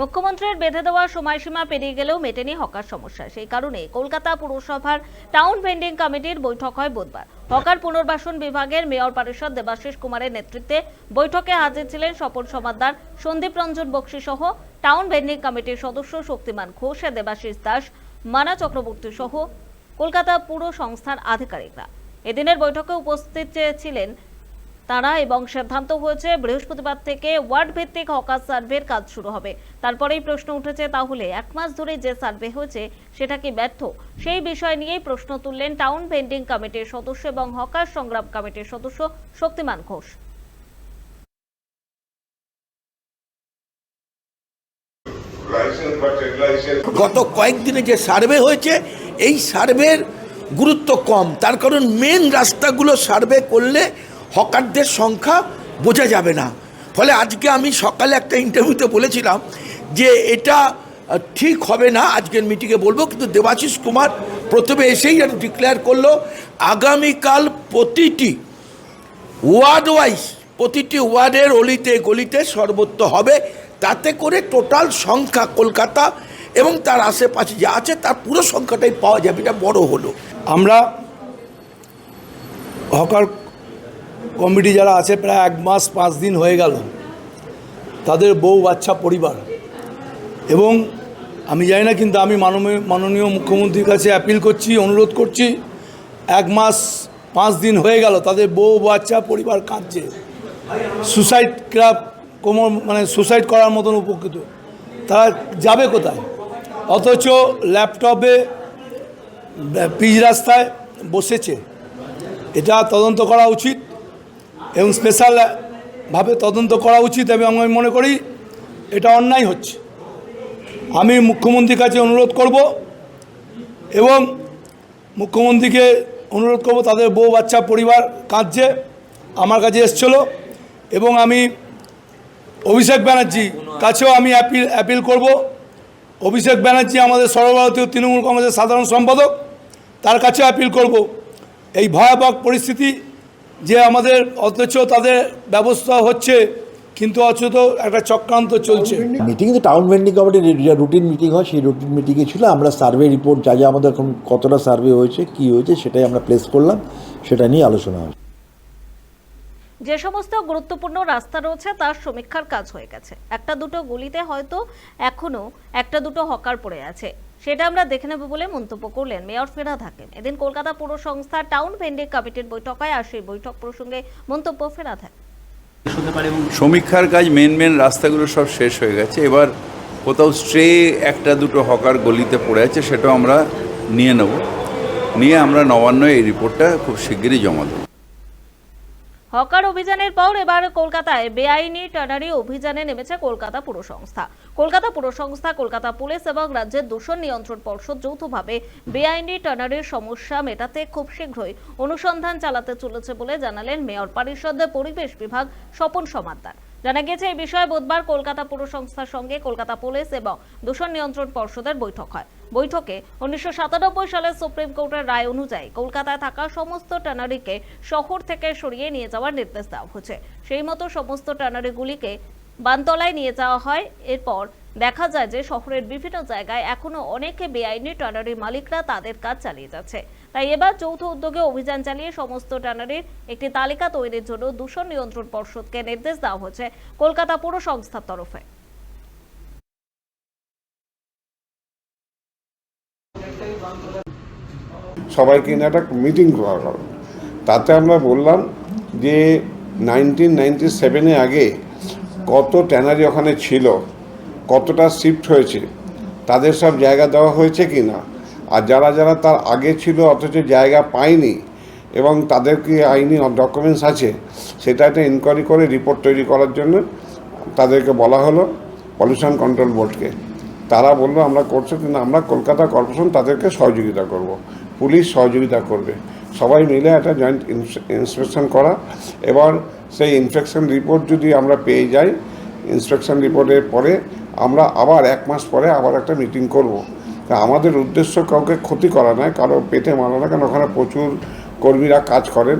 মুখ্যমন্ত্রীর বেঁধে দেওয়া সময়সীমা পেরিয়ে গেলেও মেটেনি হকার সমস্যা। সেই কারণে কলকাতা পুরসভার টাউন ভেন্ডিং কমিটির বৈঠক হয় বুধবার। হকার পুনর্বাসন বিভাগের মেয়র পরিষদ দেবাশিস কুমারের নেতৃত্বে বৈঠকে হাজির ছিলেন স্বপন সমাদ্দার সন্দীপ রঞ্জন বক্সি সহ টাউন ভেন্ডিং কমিটির সদস্য শক্তিমান ঘোষ দেবাশিস দাস, মানা চক্রবর্তী সহ কলকাতা পুর সংস্থার আধিকারিকরা। এদিনের বৈঠকে উপস্থিত ছিলেন তারা এবং সিদ্ধান্ত হয়েছে বৃহস্পতিবার থেকে ওয়ার্ড ভিত্তিক হকার সার্ভের কাজ শুরু হবে। তারপরেই প্রশ্ন উঠেছে, তাহলে এক মাস ধরে যে সার্ভে হয়েছে, সেটা কি ব্যর্থ? সেই বিষয় নিয়েই প্রশ্ন তুললেন টাউন ভেন্ডিং কমিটির সদস্য এবং হকার সংগ্রাম কমিটির সদস্য শক্তিমান ঘোষ। গত কয়েকদিনে যে সার্ভে হয়েছে, এই সার্ভের গুরুত্ব কম। তার কারণ মেন রাস্তাগুলো সার্ভে করলে হকারদের সংখ্যা বোঝা যাবে না। ফলে আজকে আমি সকালে একটা ইন্টারভিউতে বলেছিলাম যে এটা ঠিক হবে না আজকের মিটিংয়ে বলব, কিন্তু দেবাশিস কুমার প্রথমে এসেই যেন ডিক্লেয়ার করল, আগামীকাল প্রতিটি ওয়ার্ড ওয়াইজ প্রতিটি ওয়ার্ডের অলিতে গলিতে সর্বত্র হবে, তাতে করে টোটাল সংখ্যা কলকাতা এবং তার আশেপাশে যা আছে, তার পুরো সংখ্যাটাই পাওয়া যাবে, এটা বড় হলো। আমরা হকার কমিটি যারা আছে, প্রায় এক মাস, পাঁচ দিন হয়ে গেল। তাদের বউ, বাচ্চা, পরিবার। এবং আমি জানি না, কিন্তু আমি মাননীয় মাননীয় মুখ্যমন্ত্রীর কাছে অ্যাপিল করছি, অনুরোধ করছি। এক মাস, পাঁচ দিন হয়ে গেল, তাদের বউ, বাচ্চা, পরিবার কাঁদছে। সুসাইড ক্লাব কোমর মানে সুসাইড করার মতন উপকৃত। তারা যাবে কোথায়? অথচ ল্যাপটপে পিচ রাস্তায় বসেছে। এটা তদন্ত করা উচিত। এবং স্পেশালভাবে তদন্ত করা উচিত এবং আমি মনে করি এটা অন্যায় হচ্ছে। আমি মুখ্যমন্ত্রীর কাছে অনুরোধ করব এবং মুখ্যমন্ত্রীকে অনুরোধ করব তাদের বউ বাচ্চা পরিবার কাঁদছে, আমার কাছে এসছিল এবং আমি অভিষেক ব্যানার্জি কাছেও আমি অ্যাপিল অ্যাপিল করব। অভিষেক ব্যানার্জি আমাদের সর্বভারতীয় তৃণমূল কংগ্রেসের সাধারণ সম্পাদক, তার কাছে অ্যাপিল করব। এই ভয়াবহ পরিস্থিতি যে আমাদের অথচ তাদের ব্যবস্থা হচ্ছে কিন্তু অথচ একটা চক্রান্ত চলছে। মিটিং তো টাউন ভেন্ডিং কমিটির রুটিন মিটিং হয় সেই রুটিন মিটিংয়ে ছিল আমরা সার্ভে রিপোর্ট যা যা আমাদের এখন কতটা সার্ভে হয়েছে কি হয়েছে সেটাই আমরা প্লেস করলাম সেটা নিয়ে আলোচনা হয় যে সমস্ত গুরুত্বপূর্ণ রাস্তা রয়েছে তার সমীক্ষার কাজ হয়ে গেছে। একটা দুটো গলিতে হয়তো এখনও একটা দুটো হকার পড়ে আছে। সেটা আমরা দেখে নেব বলে মন্তব্য করলেন মেয়র ফেরাদ হাকিম এদিন কলকাতা পুর সংস্থা টাউন ভেন্ডিং কমিটির বৈঠক হয় আর সেই বৈঠক প্রসঙ্গে মন্তব্য ফেরাদ হাকিম সমীক্ষার কাজ মেন মেন রাস্তাগুলো সব শেষ হয়ে গেছে। এবার কোথাও স্ট্রে একটা দুটো হকার গলিতে পড়ে আছে, সেটাও আমরা নিয়ে নেব। নিয়ে আমরা নবান্ন এই রিপোর্টটা খুব শিগগিরই জমা দেবো। হকার অভিযানের পর এবার কলকাতায় বেআইনি টানারি অভিযানে নেমেছে কলকাতা পুরসংস্থা। কলকাতা পুরসংস্থা, কলকাতা পুলিশ এবং রাজ্যের দূষণ নিয়ন্ত্রণ পর্ষদ যৌথভাবে বেআইনি টানারির সমস্যা মেটাতে খুব শীঘ্রই অনুসন্ধান চালাতে চলেছে বলে জানালেন মেয়র পরিষদের পরিবেশ বিভাগ স্বপন সমাদ্দার জানা গেছে এই বিষয়ে বুধবার কলকাতা পুরসংস্থার সঙ্গে কলকাতা পুলিশ এবং দূষণ নিয়ন্ত্রণ পর্ষদের বৈঠক হয়। বৈঠকে উনিশশো সালের সুপ্রিম কোর্টের রায় অনুযায়ী কলকাতায় থাকা সমস্ত ট্যানারিকে শহর থেকে সরিয়ে নিয়ে যাওয়ার নির্দেশ দেওয়া হয়েছে। সেই মতো সমস্ত ট্যানারিগুলিকে বানতলায় নিয়ে যাওয়া হয়। এরপর দেখা যায় যে শহরের বিভিন্ন জায়গায় এখনও অনেকে বেআইনি ট্যানারি মালিকরা তাদের কাজ চালিয়ে যাচ্ছে। তাই এবার যৌথ উদ্যোগে অভিযান চালিয়ে সমস্ত ট্যানারির একটি তালিকা তৈরির জন্য দূষণ নিয়ন্ত্রণ পর্ষদকে নির্দেশ দেওয়া হয়েছে কলকাতা পুর সংস্থার তরফে। সবাইকে নিয়ে একটা মিটিং করা হলো তাতে আমরা বললাম যে নাইনটিন নাইনটি সেভেনে আগে কত ট্যানারি ওখানে ছিল, কতটা শিফট হয়েছে, তাদের সব জায়গা দেওয়া হয়েছে কি না আর যারা যারা তার আগে ছিল অথচ জায়গা পায়নি এবং তাদের কি আইনি ডকুমেন্টস আছে, সেটা একটা ইনকোয়ারি করে রিপোর্ট তৈরি করার জন্য তাদেরকে বলা হলো পলিউশন কন্ট্রোল বোর্ডকে তারা বলল আমরা করছে কিন্তু আমরা কলকাতা কর্পোরেশন তাদেরকে সহযোগিতা করব। পুলিশ সহযোগিতা করবে সবাই মিলে একটা জয়েন্ট ইন্সপেকশন করা এবার সেই ইনফেকশন রিপোর্ট যদি আমরা পেয়ে যাই ইন্সপেকশন রিপোর্টের পরে আমরা আবার এক মাস পরে আবার একটা মিটিং করব। তা আমাদের উদ্দেশ্য কাউকে ক্ষতি করা নয়, কারও পেটে মারা না, কারণ ওখানে প্রচুর কর্মীরা কাজ করেন